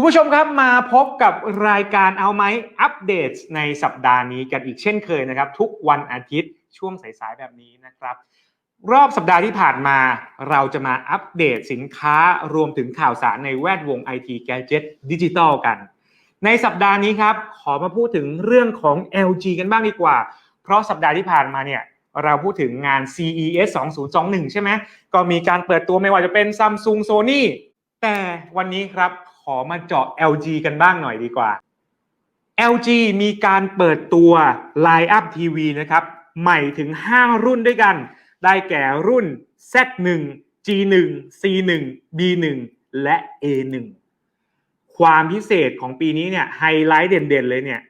คุณผู้ชมครับมาพบกับรายการเอาไหมอัปเดตในสัปดาห์นี้กันอีกเช่นเคยนะครับ ทุกวันอาทิตย์ช่วงสายๆแบบนี้นะครับ รอบสัปดาห์ที่ผ่านมาเราจะมาอัปเดตสินค้ารวมถึงข่าวสารในแวดวง IT g a d g e t ดิจิทัลกัน ในสัปดาห์นี้ครับ ขอมาพูดถึงเรื่องของ LG กันบ้างดีกว่า เพราะสัปดาห์ที่ผ่านมาเนี่ยเราพูดถึงงาน CES 2021 ใช่ไหมก็มีการเปิดตัวไม่ว่าจะเป็น Samsung Sony แต่วันนี้ครับ อมาเจาะ LG กันบ้างหน่อยดีกว่า LG มีการเปิดตัว Line Up TV นะครับ ใหม่ถึง 5 รุ่นด้วยกัน ได้แก่รุ่น Z1 G1 C1 B1 และ A1 ความพิเศษของปีนี้เนี่ยไฮไลท์เด่นๆเลยเนี่ย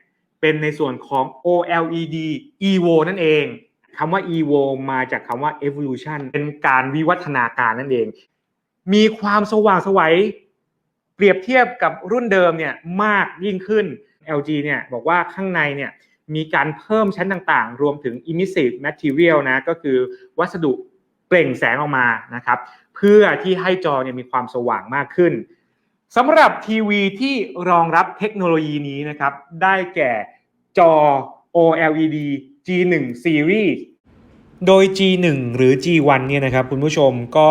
เป็นในส่วนของ OLED EVO นั่นเองคำว่า EVO มาจากคำว่า evolution เป็นการวิวัฒนาการนั่นเอง มีความสว่างสวัย เปรียบเทียบกับรุ่นเดิมเนี่ยมากยิ่งขึ้น LG เนี่ยบอกว่าข้างในเนี่ยมีการเพิ่มชั้นต่างๆ รวมถึง emissive material นะก็คือวัสดุเปล่งแสงออกมานะครับเพื่อที่ให้จอเนี่ยมีความสว่างมากขึ้นสำหรับทีวีที่รองรับเทคโนโลยีนี้นะครับได้แก่จอ OLED G1 Series โดย G1 หรือ G1 เนี่ยนะครับคุณผู้ชมก็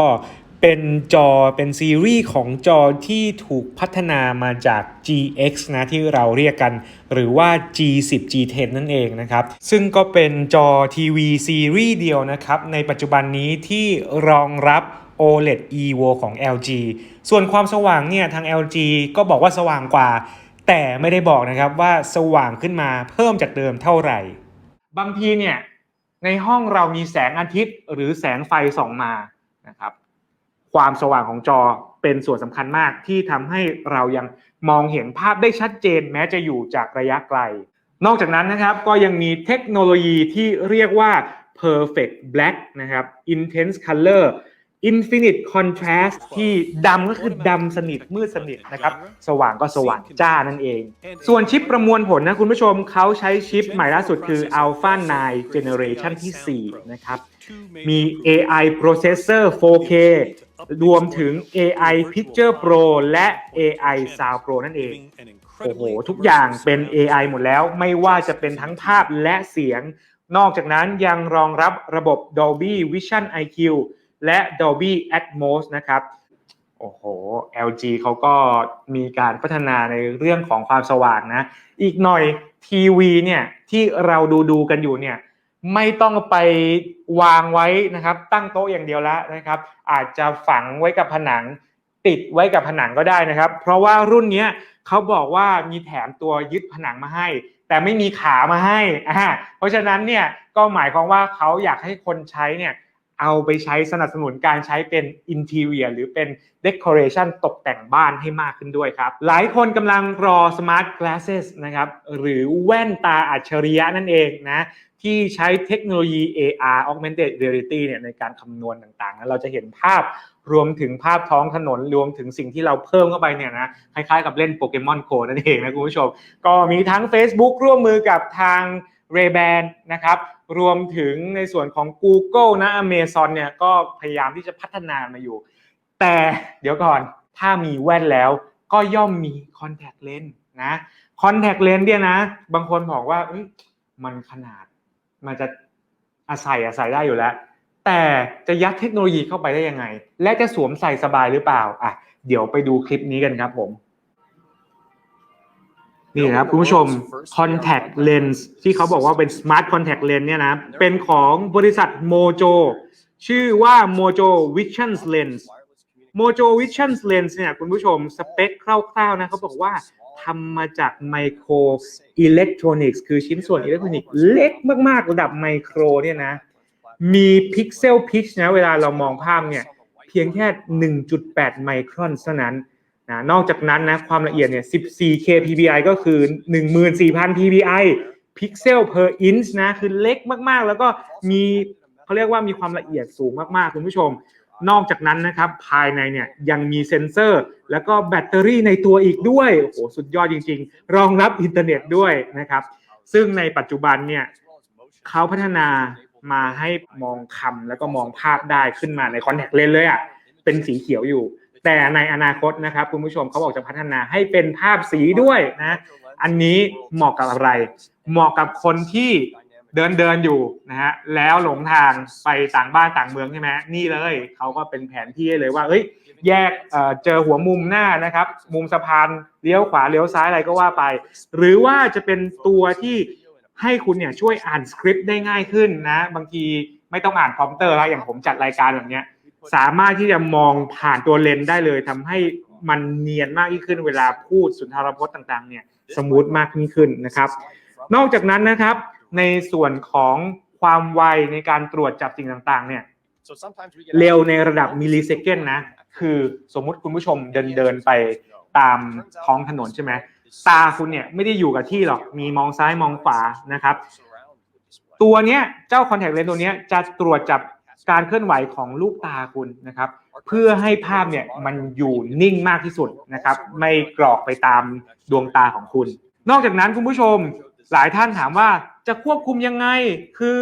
เป็นจอเป็นซีรีส์ของจอที่ถูกพัฒนามาจาก GX นะที่เราเรียกกัน หรือว่า G10 G10 นั่นเองนะครับ ซึ่งก็เป็นจอทีวีซีรีส์เดียวนะครับ ในปัจจุบันนี้ที่รองรับ OLED EVO ของ LG ส่วนความสว่างเนี่ยทาง LG ก็บอกว่าสว่างกว่า แต่ไม่ได้บอกนะครับว่าสว่างขึ้นมาเพิ่มจากเดิมเท่าไหร่ บางทีเนี่ยในห้องเรามีแสงอาทิตย์หรือแสงไฟส่องมานะครับ ความสว่างของจอเป็นส่วนสำคัญมากที่ทำให้เรายังมองเห็นภาพได้ชัดเจน แม้จะอยู่จากระยะไกล นอกจากนั้นนะครับก็ยังมีเทคโนโลยีที่เรียกว่า perfect black นะครับ intense color infinite contrast ที่ดำก็คือดำสนิทมืดสนิทนะครับ สว่างก็สว่างจ้านั่นเอง ส่วนชิปประมวลผลนะคุณผู้ชมเขาใช้ชิปใหม่ล่าสุดคือ Alpha 9 Generation ที่ 4 นะครับ มี AI processor 4K รวมถึง AI Picture Pro และ AI Sound Pro นั่นเอง โอ้โห ทุกอย่างเป็น AI หมดแล้ว ไม่ว่าจะเป็นทั้งภาพและเสียง นอกจากนั้นยังรองรับระบบ Dolby Vision IQ และ Dolby Atmos นะครับ โอ้โห LG เขาก็มีการพัฒนาในเรื่องของความสว่างนะ อีกหน่อยทีวีเนี่ยที่เราดูดูกันอยู่เนี่ย ไม่ต้องไปวางไว้นะครับ ตั้งโต๊ะอย่างเดียวแล้วนะครับ อาจจะฝังไว้กับผนัง ติดไว้กับผนังก็ได้นะครับ เพราะว่ารุ่นนี้เขาบอกว่ามีแถมตัวยึดผนังมาให้ แต่ไม่มีขามาให้อ่าเพราะฉะนั้นเนี่ยก็หมายความว่าเขาอยากให้คนใช้เนี่ย เอาไปใช้สนับสนุนการใช้เป็น interior หรือเป็น decoration ตกแต่งบ้านให้มากขึ้นด้วยครับ หลายคนกำลังรอ smart glasses นะครับหรือแว่นตาอัจฉริยะนั่นเองนะที่ใช้เทคโนโลยี AR augmented reality เนี่ยในการคำนวณต่างๆเราจะเห็นภาพรวมถึงภาพท้องถนนรวมถึงสิ่งที่เราเพิ่มเข้าไปเนี่ยนะคล้ายๆกับเล่นโปเกมอนโกนั่นเองนะคุณผู้ชม ก็มีทั้ง Facebook ร่วมมือกับทาง Ray-Ban นะครับ รวมถึงในส่วนของ Google นะ Amazon เนี่ยก็พยายามที่จะพัฒนามาอยู่ แต่เดี๋ยวก่อนถ้ามีแว่นแล้วก็ย่อมมี Contact Lens นะ Contact Lens เนี่ยนะ บางคนบอกว่ามันขนาดมันจะอาศัยอาศัยได้อยู่แล้ว แต่จะยัดเทคโนโลยีเข้าไปได้ยังไง และจะสวมใส่สบายหรือเปล่าอะเดี๋ยวไปดูคลิปนี้กันครับผม นี่นะครับคุณผู้ชม contact lens ที่เขาบอกว่าเป็น smart contact lens เนี่ยนะเป็นของบริษัท Mojo ชื่อว่า Mojo Vision Lens Mojo Vision Lens เนี่ยคุณผู้ชมสเปคคร่าวๆนะเขาบอกว่าทำมาจากไมโครอิเล็กทรอนิกส์คือชิ้นส่วนอิเล็กทรอนิกส์เล็กมากๆระดับไมโครเนี่ยนะ มีพิกเซลพิชนะเวลาเรามองภาพเนี่ย เพียงแค่ 1.8 ไมครอนเท่านั้น นะนอกจากนั้นนะความละเอียดเนี่ย 14K PPI ก็คือ 14,000 PPI พิกเซล per inch นะคือเล็กมากๆ แล้วก็มีเขาเรียกว่ามีความละเอียดสูงมากๆ คุณผู้ชม นอกจากนั้นนะครับ ภายในเนี่ยยังมีเซ็นเซอร์ แล้วก็แบตเตอรี่ในตัวอีกด้วย โอ้โห สุดยอดจริงๆ รองรับอินเทอร์เน็ตด้วยนะครับ ซึ่งในปัจจุบันเนี่ยเขาพัฒนามาให้มองคำแล้วก็มองภาพได้ขึ้นมาในคอนแทคเลนส์เลยอะเป็นสีเขียวอยู่ แต่ในอนาคตนะครับคุณผู้ชมเขาบอกจะพัฒนาให้เป็นภาพสีด้วยนะอันนี้เหมาะกับอะไร เหมาะกับคนที่เดินเดินอยู่นะฮะแล้วหลงทางไปต่างบ้านต่างเมืองใช่ไหมนี่เลยเขาก็เป็นแผนที่เลยว่าเอ้ยแยกเเจอหัวมุมหน้านะครับ มุมสะพานเลี้ยวขวาเลี้ยวซ้ายอะไรก็ว่าไป หรือว่าจะเป็นตัวที่ให้คุณเนี่ยช่วยอ่านสคริปต์ได้ง่ายขึ้นนะ บางทีไม่ต้องอ่านพรอมเตอร์แล้วอย่างผมจัดรายการแบบเนี้ย สามารถที่จะมองผ่านตัวเลนส์ได้เลยทำให้มันเนียนมากยิ่งขึ้นเวลาพูดสุนทรพจน์ต่างๆเนี่ยสมูทมากยิ่งขึ้นนะครับ นอกจากนั้นนะครับ ในส่วนของความไวในการตรวจจับสิ่งต่างๆเนี่ยเร็วในระดับมิลลิเซคันนะ คือสมมุติคุณผู้ชมเดินเดินไปตามท้องถนนใช่ไหมตาคุณเนี่ยไม่ได้อยู่กับที่หรอกมีมองซ้ายมองขวานะครับ ตัวเนี้ยเจ้าคอนแทคเลนส์ตัวเนี้ยจะตรวจจับ การเคลื่อนไหวของลูกตาคุณนะครับ เพื่อให้ภาพเนี่ยมันอยู่นิ่งมากที่สุดนะครับ ไม่กรอกไปตามดวงตาของคุณ นอกจากนั้นคุณผู้ชม หลายท่านถามว่าจะควบคุมยังไง คือ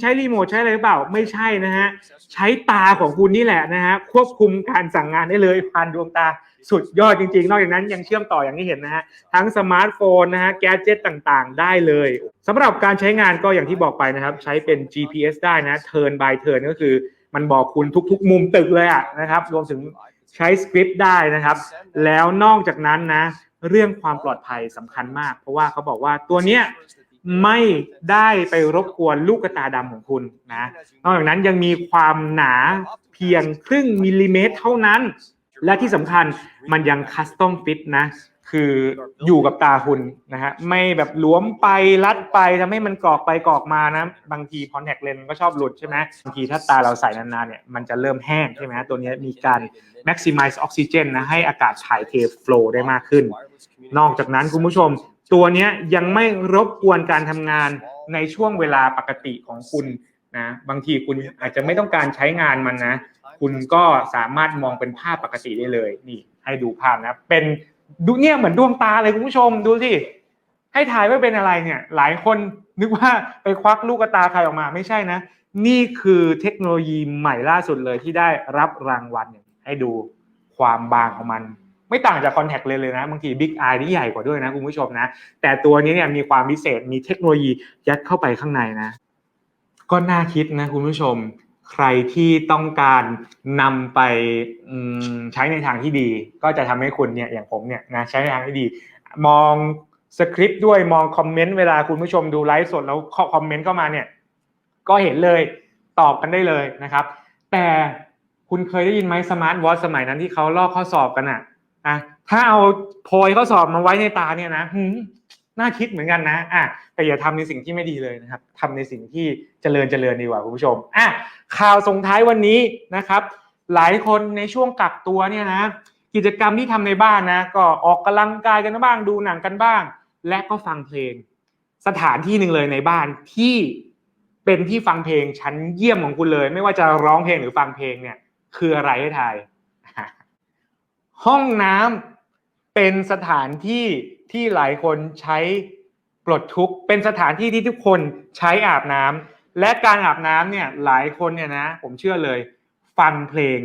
ใช้รีโมทใช้อะไรหรือเปล่า ไม่ใช่นะฮะ ใช้ตาของคุณนี่แหละนะฮะ ควบคุมการสั่งงานได้เลยผ่านดวงตาสุดยอดจริงๆ นอกจากนั้นยังเชื่อมต่ออย่างที่เห็นนะฮะ ทั้งสมาร์ทโฟนนะฮะ แกจิตต่างๆ ได้เลย สำหรับการใช้งานก็อย่างที่บอกไปนะครับ ใช้เป็น GPS ได้นะ turn by turn ก็คือมันบอกคุณทุก ๆ มุมตึกเลยอะนะครับ รวมถึง ใช้สคริปต์ได้นะครับ แล้วนอกจากนั้นนะ เรื่องความปลอดภัยสำคัญมาก เพราะว่าเขาบอกว่าตัวเนี้ยไม่ได้ไปรบกวนลูกตาดำของคุณนะ นอกจากนั้นยังมีความหนาเพียงครึ่งมิลลิเมตรเท่านั้น และที่สำคัญมันยังคัสตอมฟิตนะ คืออยู่กับตาคุณนะฮะไม่แบบหลวมไปรัดไปทำให้มันกรอกไปกรอกมานะ บางทีคอนแทคเลนส์ก็ชอบหลุดใช่ไหมบางทีถ้าตาเราใส่นานๆเนี่ยมันจะเริ่มแห้งใช่ไหมตัวนี้มีการ maximize oxygen นะให้อากาศถ่ายเท flow ได้มากขึ้น นอกจากนั้นคุณผู้ชม ตัวนี้ยังไม่รบกวนการทำงานในช่วงเวลาปกติของคุณนะบางทีคุณอาจจะไม่ต้องการใช้งานมันนะ คุณก็สามารถมองเป็นภาพปกติได้เลยนี่ให้ดูภาพนะเป็น ดูเนี่ยเหมือนดวงตาเลยคุณผู้ชมดูสิให้ถ่ายว่าเป็นอะไรเนี่ย หลายคนนึกว่าไปควักลูกตาใครออกมาไม่ใช่นะ นี่คือเทคโนโลยีใหม่ล่าสุดเลยที่ได้รับรางวัลเนี่ยให้ดูความบางของมัน ไม่ต่างจากคอนแทคเลนส์เลยนะ บางทีบิ๊กไอนี่ใหญ่กว่าด้วยนะคุณผู้ชมนะ แต่ตัวนี้เนี่ยมีความพิเศษมีเทคโนโลยียัดเข้าไปข้างในนะ ก็น่าคิดนะคุณผู้ชม ใครที่ต้องการนำไปใช้ในทางที่ดี ก็จะทำให้คุณเนี่ยอย่างผมเนี่ยนะใช้ในทางที่ดี มองสคริปต์ด้วยมองคอมเมนต์เวลาคุณผู้ชมดูไลฟ์สดแล้วคอมเมนต์เข้ามาเนี่ยก็เห็นเลยตอบกันได้เลยนะครับ แต่คุณเคยได้ยินไหมสมาร์ทวอทสมัยนั้นที่เขาลอกข้อสอบกันอะอะถ้าเอาโพยข้อสอบมาไว้ในตาเนี่ยนะ น่าคิดเหมือนกันนะอะแต่อย่าทำในสิ่งที่ไม่ดีเลยนะครับทำในสิ่งที่เจริญเจริญดีกว่าคุณผู้ชมอะข่าวส่งท้ายวันนี้นะครับ หลายคนในช่วงกักตัวเนี่ยนะกิจกรรมที่ทำในบ้านนะ ก็ออกกำลังกายกันบ้างดูหนังกันบ้าง และก็ฟังเพลง สถานที่หนึ่งเลยในบ้านที่เป็นที่ฟังเพลงชั้นเยี่ยมของคุณเลย ไม่ว่าจะร้องเพลงหรือฟังเพลงเนี่ยคืออะไรให้ทายห้องน้ำเป็นสถานที่ ที่หลายคนใช้ปลดทุกข์เป็นสถานที่ที่ทุกคนใช้อาบน้ำและการอาบน้ำเนี่ยหลายคนเนี่ยนะผมเชื่อเลยฟังเพลง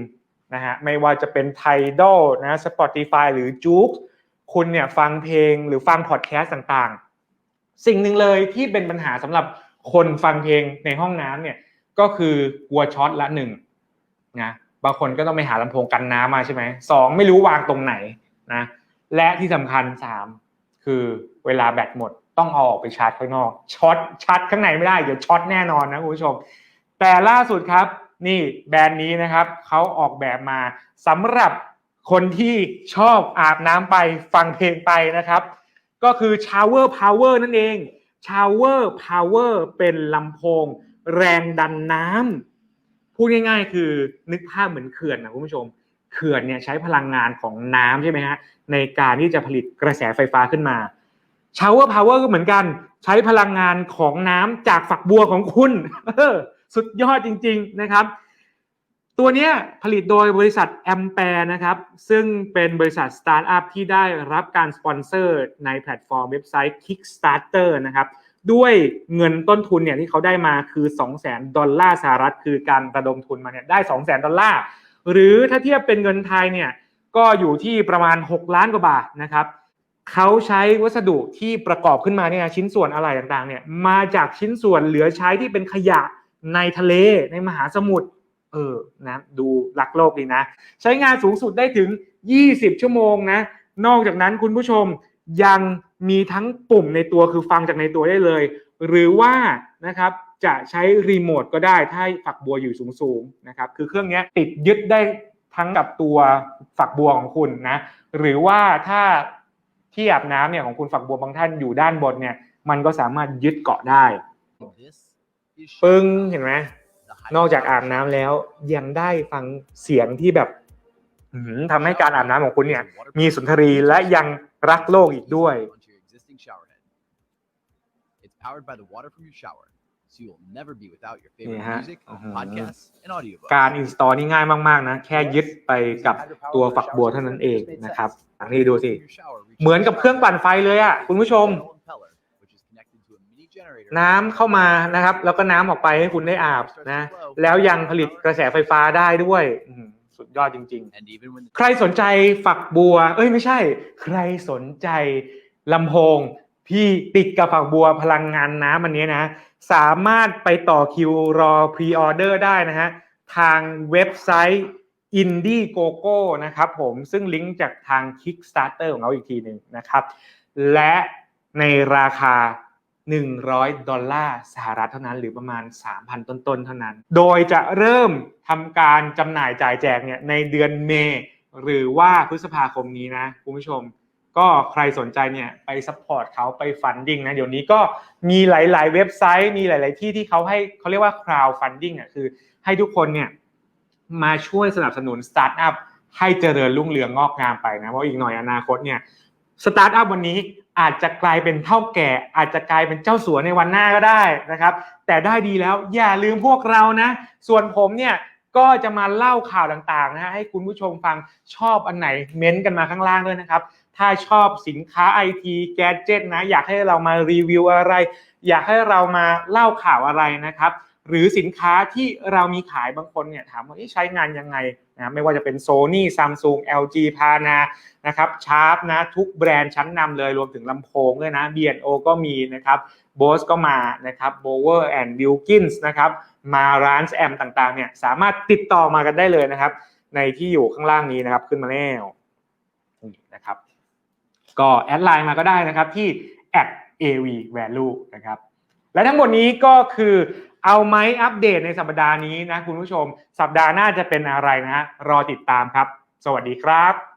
นะฮะไม่ว่าจะเป็นไทดอลนะ Spotify หรือจู๊กคุณเนี่ยฟังเพลงหรือฟังพอดแคสต์ต่างๆ สิ่งหนึ่งเลยที่เป็นปัญหาสำหรับคนฟังเพลงในห้องน้ำเนี่ยก็คือกลัวช็อตละหนึ่งนะบางคนก็ต้องไปหาลำโพงกันน้ำมาใช่ไหมสองไม่รู้วางตรงไหนนะและที่สำคัญสาม คือเวลาแบตหมดต้องเอาออกไปชาร์จข้างนอกช็อตชาร์จข้างในไม่ได้เดี๋ยวช็อตแน่นอนนะคุณผู้ชม แต่ล่าสุดครับนี่แบรนด์นี้นะครับเขาออกแบบมาสำหรับคนที่ชอบอาบน้ำไปฟังเพลงไปนะครับ ก็คือ Shower Power นั่นเอง Shower Power เป็นลำโพง แรงดันน้ำพูดง่ายๆ คือนึกภาพเหมือนเขื่อนนะคุณผู้ชม เขื่อนเนี่ยใช้พลังงานของน้ำใช่ไหมฮะในการที่จะผลิตกระแสไฟฟ้าขึ้นมา Shower Power ก็เหมือนกันใช้พลังงานของน้ำจากฝักบัวของคุณสุดยอดจริง ๆนะครับ ตัวนี้ผลิตโดยบริษัทแอมแปร์นะครับ ซึ่งเป็นบริษัทสตาร์ทอัพที่ได้รับการสปอนเซอร์ในแพลตฟอร์มเว็บไซต์ Kickstarter นะครับ ด้วยเงินต้นทุนเนี่ยที่เขาได้มาคือ 200,000 ดอลลาร์สหรัฐ คือการระดมทุนมาเนี่ยได้ 200,000 ดอลลาร์ หรือถ้าเทียบเป็นเงินไทยเนี่ยก็อยู่ที่ประมาณ 6 ล้านกว่าบาทนะครับเขาใช้วัสดุที่ประกอบขึ้นมาเนี่ยชิ้นส่วนอะไรต่างๆเนี่ยมาจากชิ้นส่วนเหลือใช้ที่เป็นขยะในทะเลในมหาสมุทรเออนะดูรักโลกดีนะ ใช้งานสูงสุดได้ถึง 20 ชั่วโมงนะ นอกจากนั้นคุณผู้ชมยังมีทั้งปุ่มในตัวคือฟังจากในตัวได้เลย หรือว่านะครับ จะใช้รีโมทก็ได้ถ้าฝักบัวอยู่สูงๆนะครับคือเครื่องนี้ติดยึดได้ทั้งกับตัวฝักบัวของคุณนะหรือว่าถ้าที่อาบน้ำเนี่ยของคุณฝักบัวบางท่านอยู่ด้านบนเนี่ยมันก็สามารถยึดเกาะได้ปึ้งเห็นไหมนอกจากอาบน้ำแล้วยังได้ฟังเสียงที่แบบอื้อหือทำให้การอาบน้ำของคุณเนี่ย มีสุนทรีและยังรักโลกอีกด้วย It's powered by the water from your shower, so you will never be without your นี่ favorite ฮะ music, อื้อหือ podcasts, and audiobooks. การอินสตอลนี่ง่ายมากๆนะ แค่ยึดไปกับตัวฝักบัวเท่านั้นเองนะครับอันนี้ดูสิ เหมือนกับเครื่องปั่นไฟเลยอะคุณผู้ชม น้ำเข้ามานะครับ แล้วก็น้ำออกไปให้คุณได้อาบนะ แล้วยังผลิตกระแสไฟฟ้าได้ด้วยอื้อหือสุดยอดจริงๆ And even when the ใครสนใจฝักบัว เอ้ยไม่ใช่ ใครสนใจลำโพงที่ติดกับฝักบัวพลังงานน้ำอันนี้นะ สามารถไปต่อคิวรอพรีออเดอร์ได้นะฮะ ทางเว็บไซต์ Indiegogo นะครับผมซึ่งลิงก์จากทาง Kickstarter ของเขาอีกทีหนึ่งนะครับ และในราคา 100 ดอลลาร์สหรัฐเท่านั้น หรือประมาณ 3,000 ต้นๆ เท่านั้น โดยจะเริ่มทำการจำหน่ายจ่ายแจกเนี่ยในเดือนเมษหรือว่าพฤษภาคมนี้นะคุณผู้ชม ก็ใครสนใจเนี่ยไปซัพพอร์ตเขาไปฟันดิ้งนะเดี๋ยวนี้ก็มีหลาย ๆ เว็บไซต์ มีหลาย ๆ ที่ที่เขาให้เขาเรียกว่า crowd funding อะคือให้ทุกคนเนี่ยมาช่วยสนับสนุนสตาร์ทอัพให้เจริญรุ่งเรืองงอกงามไปนะเพราะอีกหน่อยอนาคตเนี่ยสตาร์ทอัพวันนี้อาจจะกลายเป็นเท่าแก่ อาจจะกลายเป็นเจ้าสัวในวันหน้าก็ได้นะครับ แต่ได้ดีแล้วอย่าลืมพวกเรานะ ส่วนผมเนี่ย ก็จะมาเล่าข่าวต่างๆนะฮะให้คุณผู้ชมฟังชอบอันไหนเม้นต์กันมาข้างล่างด้วยนะครับ ถ้าชอบสินค้าไอทีแกจิตนะอยากให้เรามารีวิวอะไร อยากให้เรามาเล่าข่าวอะไรนะครับหรือสินค้าที่เรามีขายบางคนเนี่ยถามว่าใช้งานยังไงนะไม่ว่าจะเป็น Sony Samsung LG พานานะครับชาร์ปนะทุกแบรนด์ชั้นนำเลยรวมถึงลำโพงด้วยนะ B&O ก็มีนะครับ Bose ก็มานะครับ Bower and Wilkins นะครับ มาร้านแอมต่างๆเนี่ยสามารถติดต่อมากันได้เลยนะครับ ในที่อยู่ข้างล่างนี้นะครับขึ้นมาแล้วนะครับ ก็แอดไลน์มาก็ได้นะครับที่ @avvalue นะครับและทั้งหมดนี้ก็คือเอาไหมอัปเดตในสัปดาห์นี้นะคุณผู้ชม สัปดาห์หน้าจะเป็นอะไรนะ รอติดตามครับ สวัสดีครับ